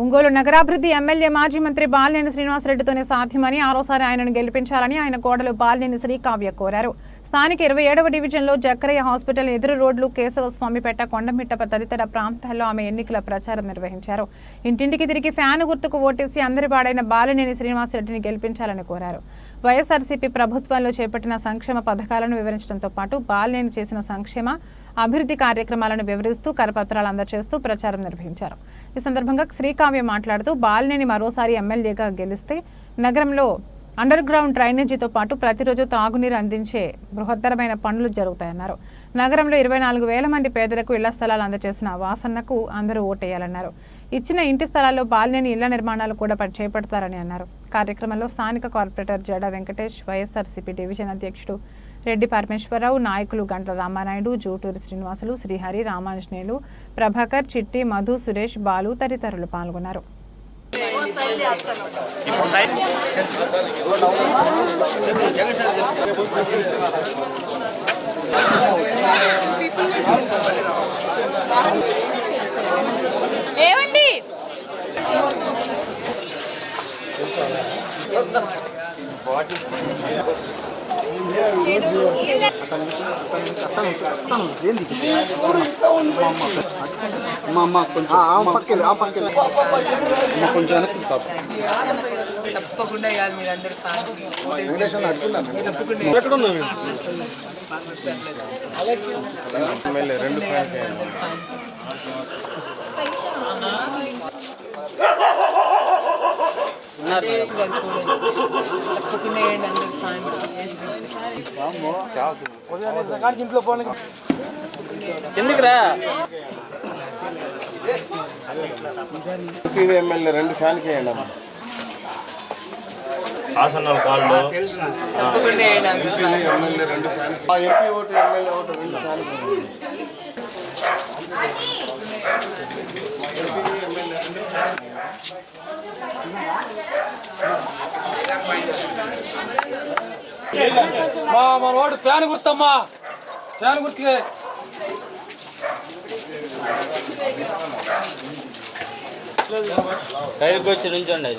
Ongole నగరాభివృద్ధి MLA మాజీ మంత్రి బాలినేని శ్రీనివాసరెడ్డితోనే సాధ్యమని ఆరోసారి ఆయనను గెలిపించాలని ఆయన కోడలు బాలినేని శ్రీకావ్య కోరారు. స్థానిక ఇరవై ఏడవ డివిజన్లో జక్కరయ్య హాస్పిటల్ ఎదురు రోడ్లు కేశవస్వామిపేట కొండమిట్ట తదితర ప్రాంతాల్లో ఆమె ఎన్నికల ప్రచారం నిర్వహించారు. ఇంటింటికి తిరిగి ఫ్యాన్ గుర్తుకు ఓటేసి అందరి వాడైన బాలినేని శ్రీనివాసరెడ్డిని గెలిపించాలని కోరారు. వైఎస్ఆర్సీపీ ప్రభుత్వంలో చేపట్టిన సంక్షేమ పథకాలను వివరించడంతో పాటు బాలినేని చేసిన సంక్షేమ అభివృద్ధి కార్యక్రమాలను వివరిస్తూ కరపత్రాలు అందజేస్తూ ప్రచారం నిర్వహించారు. ఈ సందర్భంగా శ్రీకావ్య మాట్లాడుతూ బాలినేని మరోసారి ఎమ్మెల్యేగా గెలిస్తే నగరంలో అండర్ గ్రౌండ్ డ్రైనేజీతో పాటు ప్రతిరోజు తాగునీరు అందించే బృహత్తరమైన పనులు జరుగుతాయన్నారు. నగరంలో ఇరవై నాలుగు వేల మంది పేదలకు ఇళ్ళ స్థలాలు అందజేసిన వాసన్నకు అందరూ ఓటేయాలన్నారు. ఇచ్చిన ఇంటి స్థలాల్లో బాలినేని ఇళ్ళ నిర్మాణాలు కూడా చేపడతారని అన్నారు. కార్యక్రమంలో స్థానిక కార్పొరేటర్ జడ వెంకటేష్ వైఎస్ఆర్సీపీ డివిజన్ అధ్యక్షుడు రెడ్డి పరమేశ్వరరావు నాయకులు గంట్ల రామానాయుడు జూటూరి శ్రీనివాసులు శ్రీహరి రామాంజనేయులు ప్రభాకర్ చిట్టి మధు సురేష్ బాలు తదితరులు పాల్గొన్నారు. ఏమండి అమ్మ అమ్మ కొంచెం ఆ పక్కకి ఆ పక్కకి అమ్మ కొంచెం వెనక్కి తాపు తప్పకుండా ఇవ్వాలి మీరు అందరు వెంకటేశ్వర అడుగుతున్నాను ఎక్కడ ఉన్నావు రెండు ఎందుకురా ఎమ్మెల్యే రెండు ఫ్యాన్కి వేయండి అమ్మ ఆసనాల కాళ్ళు తప్పకుండా వేయండి అందరు ఎమ్మెల్యే రెండు fan MP vote MLA vote రెండు ఫ్యాన్కి మా మన వాడు ఫ్యాన్ గుర్తమ్మా. ఫ్యాన్ గుర్తుకే. సైడ్కి వచ్చి నుంచండి